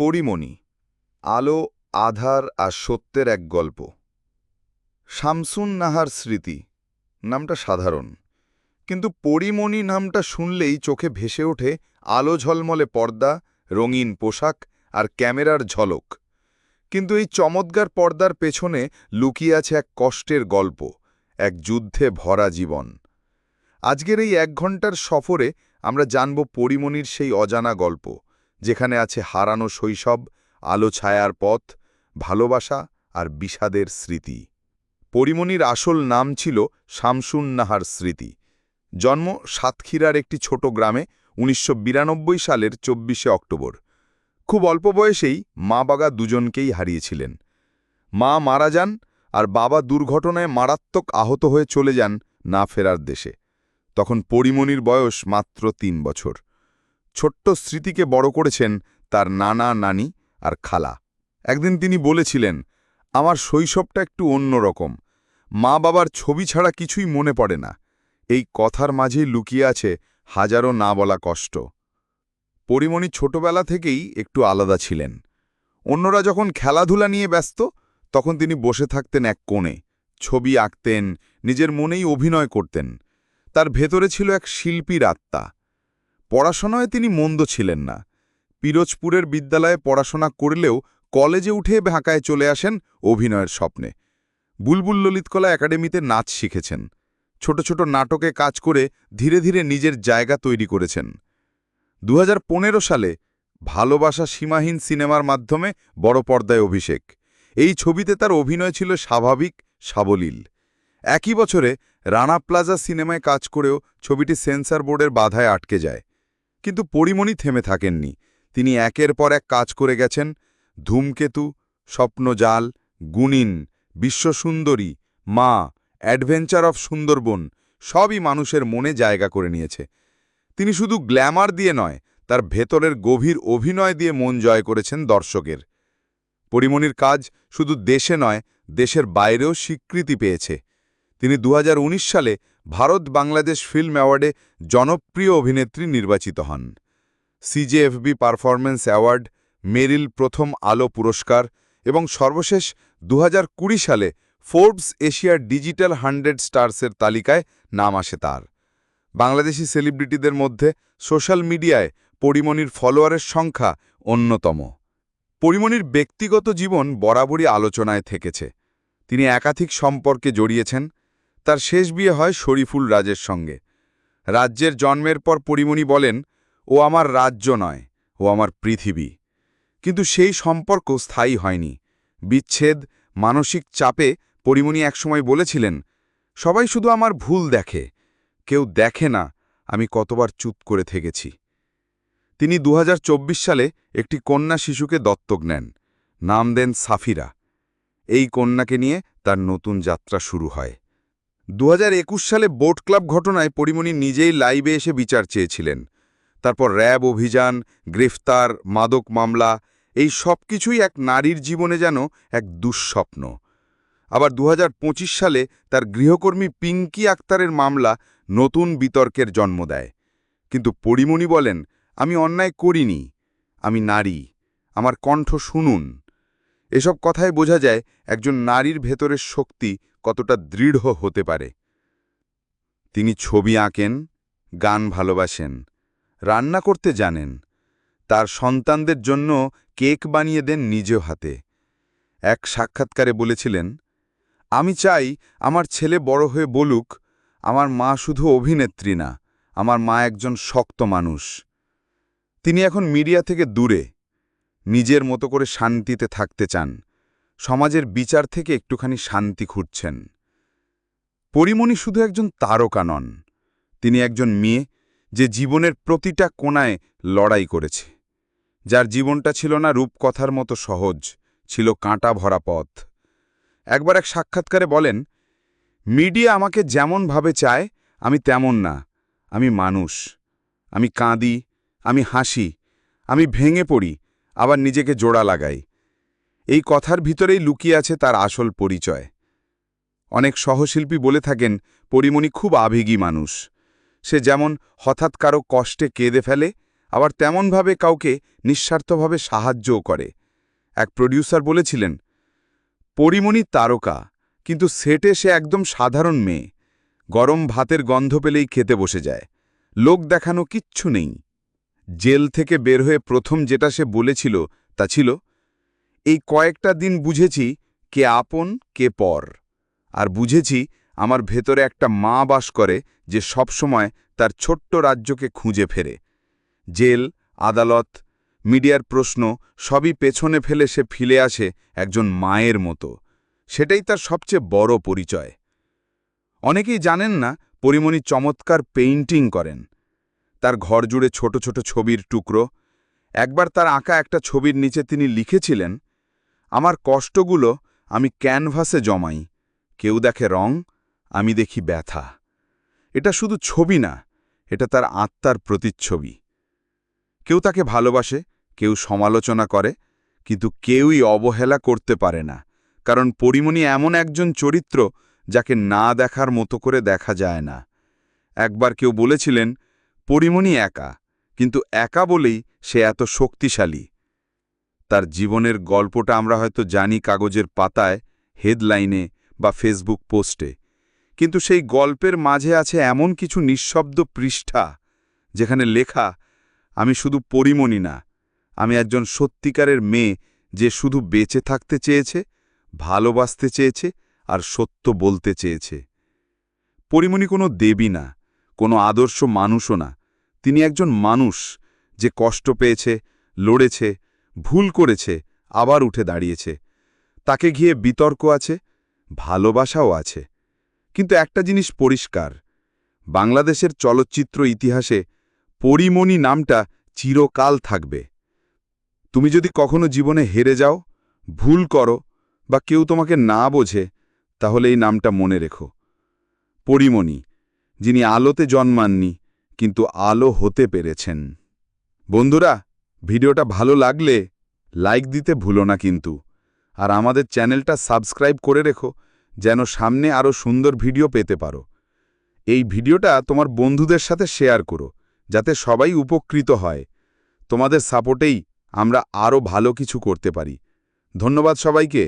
পরিমণি, আলো, আধার আর সত্যের এক গল্প। শামসুন নাহার স্মৃতি, নামটা সাধারণ। কিন্তু পরিমণি নামটা শুনলেই চোখে ভেসে ওঠে আলো ঝলমলে পর্দা, রঙিন পোশাক আর ক্যামেরার ঝলক। কিন্তু এই চমৎকার পর্দার পেছনে লুকিয়ে আছে এক কষ্টের গল্প, এক যুদ্ধে ভরা জীবন। আজকের এই এক ঘণ্টার সফরে আমরা জানব পরিমণির সেই অজানা গল্প। যেখানে আছে হারানো শৈশব, আলো ছায়ার পথ, ভালোবাসা আর বিষাদের স্মৃতি। পরিমণির আসল নাম ছিল শামসুন নাহার স্মৃতি। জন্ম সাতক্ষীরার একটি ছোট গ্রামে উনিশশো বিরানব্বই সালের চব্বিশে অক্টোবর। খুব অল্প বয়সেই মা বাগা দুজনকেই হারিয়েছিলেন। মা মারা যান আর বাবা দুর্ঘটনায় মারাত্মক আহত হয়ে চলে যান না ফেরার দেশে। তখন পরিমণির বয়স মাত্র তিন বছর। ছোট্ট স্মৃতিকে বড় করেছেন তার নানা নানি আর খালা। একদিন তিনি বলেছিলেন, আমার শৈশবটা একটু অন্যরকম মা বাবার ছবি ছাড়া কিছুই মনে পড়ে না। এই কথার মাঝেই লুকিয়ে আছে হাজারো না বলা কষ্ট। পরিমণি ছোটবেলা থেকেই একটু আলাদা ছিলেন। অন্যরা যখন খেলাধুলা নিয়ে ব্যস্ত, তখন তিনি বসে থাকতেন এক কোণে, ছবি আঁকতেন, নিজের মনেই অভিনয় করতেন। তার ভেতরে ছিল এক শিল্পীর আত্মা। পড়াশোনায় তিনি মন্দ ছিলেন না। পিরোজপুরের বিদ্যালয়ে পড়াশোনা করলেও কলেজে উঠে ঢাকায় চলে আসেন অভিনয়ের স্বপ্নে। বুলবুল ললিতকলা একাডেমিতে নাচ শিখেছেন। ছোট ছোট নাটকে কাজ করে ধীরে ধীরে নিজের জায়গা তৈরি করেছেন। দু হাজার পনেরো সালে ভালোবাসা সীমাহীন সিনেমার মাধ্যমে বড় পর্দায় অভিষেক। এই ছবিতে তার অভিনয় ছিল স্বাভাবিক, সাবলীল। একই বছরে রানা প্লাজা সিনেমায় কাজ করেও ছবিটি সেন্সার বোর্ডের বাধায় আটকে যায়। কিন্তু পরিমণি থেমে থাকেননি। তিনি একের পর এক কাজ করে গেছেন। ধূমকেতু, স্বপ্নজাল, গুণিন, বিশ্বসুন্দরী, মা, অ্যাডভেঞ্চার অফ সুন্দরবন সবই মানুষের মনে জায়গা করে নিয়েছে। তিনি শুধু গ্ল্যামার দিয়ে নয়, তার ভেতরের গভীর অভিনয় দিয়ে মন জয় করেছেন দর্শকের। পরিমণির কাজ শুধু দেশে নয়, দেশের বাইরেও স্বীকৃতি পেয়েছে। তিনি দু হাজার উনিশ সালে ভারত বাংলাদেশ ফিল্ম অ্যাওয়ার্ডে জনপ্রিয় অভিনেত্রী নির্বাচিত হন। সিজেএফবি পারফরম্যান্স অ্যাওয়ার্ড, মেরিল প্রথম আলো পুরস্কার এবং সর্বশেষ দুহাজার কুড়ি সালে ফোর্বস এশিয়ার ডিজিটাল হান্ড্রেড স্টার্সের তালিকায় নাম আসে তার। বাংলাদেশি সেলিব্রিটিদের মধ্যে সোশ্যাল মিডিয়ায় পরিমণির ফলোয়ারের সংখ্যা অন্যতম। পরিমণির ব্যক্তিগত জীবন বরাবরই আলোচনায় থেকেছে। তিনি একাধিক সম্পর্কে জড়িয়েছেন তার শেষ বিয়ে হয় শরীফুল রাজের সঙ্গে। রাজ্যের জন্মের পর পরিমণি বলেন, ও আমার রাজ্য নয়, ও আমার পৃথিবী। কিন্তু সেই সম্পর্ক স্থায়ী হয়নি। বিচ্ছেদ, মানসিক চাপে পরিমণি একসময় বলেছিলেন, সবাই শুধু আমার ভুল দেখে, কেউ দেখে না আমি কতবার চুপ করে থেকেছি। তিনি দু হাজার চব্বিশ সালে একটি কন্যা শিশুকে দত্তক নেন, নাম দেন সাফিরা। এই কন্যাকে নিয়ে তার নতুন যাত্রা শুরু হয়। দু হাজার একুশ সালে বোট ক্লাব ঘটনায় পরিমণি নিজেই লাইভে এসে বিচার চেয়েছিলেন। তারপর র্যাব অভিযান, গ্রেফতার, মাদক মামলা, এই সব কিছুই এক নারীর জীবনে যেন এক দুঃস্বপ্ন। আবার দু হাজার পঁচিশ সালে তার গৃহকর্মী পিঙ্কি আক্তারের মামলা নতুন বিতর্কের জন্ম দেয়। কিন্তু পরিমণি বলেন, আমি অন্যায় করিনি, আমি নারী, আমার কণ্ঠ শুনুন। এসব কথায় বোঝা যায়, একজন নারীর ভেতরের শক্তি কতটা দৃঢ় হতে পারে। তিনি ছবি আঁকেন, গান ভালোবাসেন, রান্না করতে জানেন, তার সন্তানদের জন্য কেক বানিয়ে দেন নিজ হাতে। এক সাক্ষাৎকারে বলেছিলেন, আমি চাই আমার ছেলে বড় হয়ে বলুক, আমার মা শুধু অভিনেত্রী না, আমার মা একজন শক্ত মানুষ। তিনি এখন মিডিয়া থেকে দূরে, নিজের মতো করে শান্তিতে থাকতে চান। সমাজের বিচার থেকে একটুখানি শান্তি খুঁজছেন। পরিমণি শুধু একজন তারকা নন, তিনি একজন মেয়ে যে জীবনের প্রতিটা কোনায় লড়াই করেছে। যার জীবনটা ছিল না রূপকথার মতো সহজ, ছিল কাঁটা ভরা পথ। একবার এক সাক্ষাৎকারে বলেন, মিডিয়া আমাকে যেমনভাবে চায়, আমি তেমন না। আমি মানুষ। আমি কাঁদি, আমি হাসি, আমি ভেঙে পড়ি, আবার নিজেকে জোড়া লাগাই। এই কথার ভিতরেই লুকিয়ে আছে তার আসল পরিচয়। অনেক সহশিল্পী বলে থাকেন, পরিমণি খুব আবেগী মানুষ। সে যেমন হঠাৎ কারও কষ্টে কেঁদে ফেলে, আবার তেমনভাবে কাউকে নিঃস্বার্থভাবে সাহায্যও করে। এক প্রডিউসার বলেছিলেন, পরিমণি তারকা, কিন্তু সেটে সে একদম সাধারণ মেয়ে। গরম ভাতের গন্ধ পেলেই খেতে বসে যায়। লোক দেখানো কিচ্ছু নেই। জেল থেকে বের হয়ে প্রথম যেটা সে বলেছিল, তা ছিল এই কয়েকটা দিন বুঝেছি কে আপন, কে পর। আর বুঝেছি আমার ভেতরে একটা মা বাস করে যে সবসময় তার ছোট্ট রাজ্যকে খুঁজে ফেরে। জেল, আদালত, মিডিয়ার প্রশ্ন সবই পেছনে ফেলে সে ফিলে আসে একজন মায়ের মতো। সেটাই তার সবচেয়ে বড় পরিচয়। অনেকেই জানেন না পরিমণি চমৎকার পেইন্টিং করেন। তার ঘর জুড়ে ছোট ছোট ছবির টুকরো। একবার তার আঁকা একটা ছবির নিচে তিনি লিখেছিলেন আমার কষ্টগুলো আমি ক্যানভাসে জমাই। কেউ দেখে রং, আমি দেখি ব্যথা। এটা শুধু ছবি না, এটা তার আত্মার প্রতিচ্ছবি। কেউ তাকে ভালোবাসে, কেউ সমালোচনা করে, কিন্তু কেউই অবহেলা করতে পারে না, কারণ পরিমণি এমন একজন চরিত্র যাকে না দেখার মতো করে দেখা যায় না। একবার কেউ বলেছিলেন, পরিমণি একা। কিন্তু একা বলেই সে এত শক্তিশালী। তার জীবনের গল্পটা আমরা হয়তো জানি কাগজের পাতায়, হেডলাইনে বা ফেসবুক পোস্টে। কিন্তু সেই গল্পের মাঝে আছে এমন কিছু নিঃশব্দ পৃষ্ঠা, যেখানে লেখা, আমি শুধু পরিমণি না, আমি একজন সত্যিকারের মেয়ে যে শুধু বেঁচে থাকতে চেয়েছে, ভালোবাসতে চেয়েছে আর সত্য বলতে চেয়েছে। পরিমণি কোনো দেবী না, কোনো আদর্শ মানুষও না। তিনি একজন মানুষ যে কষ্ট পেয়েছে, লড়েছে ভুল করেছে, আবার উঠে দাঁড়িয়েছে। তাকে ঘিয়ে বিতর্ক আছে, ভালোবাসাও আছে। কিন্তু একটা জিনিস পরিষ্কার, বাংলাদেশের চলচ্চিত্র ইতিহাসে পরিমণি নামটা চিরকাল থাকবে। তুমি যদি কখনো জীবনে হেরে যাও, ভুল করো, বা কেউ তোমাকে না বোঝে, তাহলে এই নামটা মনে রেখো। পরিমণি, যিনি আলোতে জন্মাননি, কিন্তু আলো হতে পেরেছেন। বন্ধুরা ভিডিওটা ভালো লাগলে লাইক দিতে ভুলো না কিন্তু। আর আমাদের চ্যানেলটা সাবস্ক্রাইব করে রেখো, যেন সামনে আরও সুন্দর ভিডিও পেতে পারো। এই ভিডিওটা তোমার বন্ধুদের সাথে শেয়ার করো, যাতে সবাই উপকৃত হয়। তোমাদের সাপোর্টেই আমরা আরও ভালো কিছু করতে পারি। ধন্যবাদ সবাইকে।